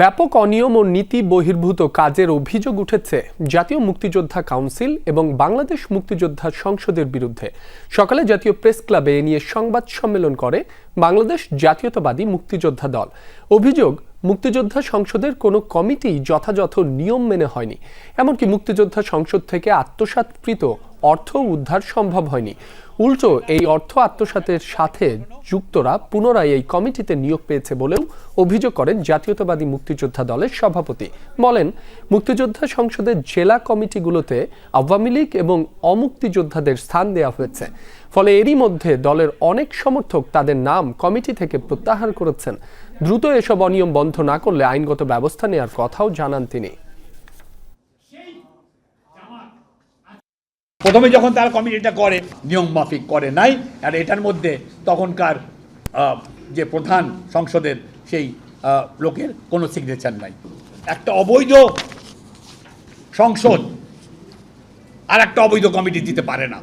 ব্যাপক অনিয়ম ও নীতি বহির্ভূত কাজের অভিযোগ উঠেছে জাতীয় মুক্তিযোদ্ধা কাউন্সিল এবং বাংলাদেশ মুক্তিযোদ্ধা সংসদের বিরুদ্ধে। সকালে জাতীয় প্রেস ক্লাবে এ নিয়ে সংবাদ সম্মেলন করে বাংলাদেশ জাতীয়তাবাদী মুক্তিযোদ্ধা দল। অভিযোগ, মুক্তিযোদ্ধা সংসদের কোনো কমিটি যথাযথ নিয়ম মেনে হয়নি। এমনকি মুক্তিযোদ্ধা সংসদ থেকে আত্মসাৎকৃত অর্থ উদ্ধার সম্ভব হয়নি। উল্টো, এই অর্থ আত্মসাতের সাথে যুক্তরা পুনরায় এই কমিটিতে নিয়োগ পেয়েছে বলেও অভিযোগ করেন জাতীয়তাবাদী মুক্তিযোদ্ধা দলের সভাপতি। বলেন, মুক্তিযোদ্ধা সংসদের জেলা কমিটিগুলোতে আওয়ামী লীগ এবং অমুক্তিযোদ্ধাদের স্থান দেওয়া হয়েছে। ফলে এরই মধ্যে দলের অনেক সমর্থক তাদের নাম কমিটি থেকে প্রত্যাহার করেছেন। দ্রুত এসব অনিয়ম বন্ধ না করলে আইনগত ব্যবস্থা নেওয়ার কথাও জানান তিনি। প্রথমে যখন তারা কমিটিটা করে, নিয়ম মাফিক করে নাই, আর এটার মধ্যে তখনকার যে প্রধান সংসদের সেই লোকের কোনো সিগনেচার নাই। একটা অবৈধ সংসদ আর একটা অবৈধ কমিটি দিতে পারে না।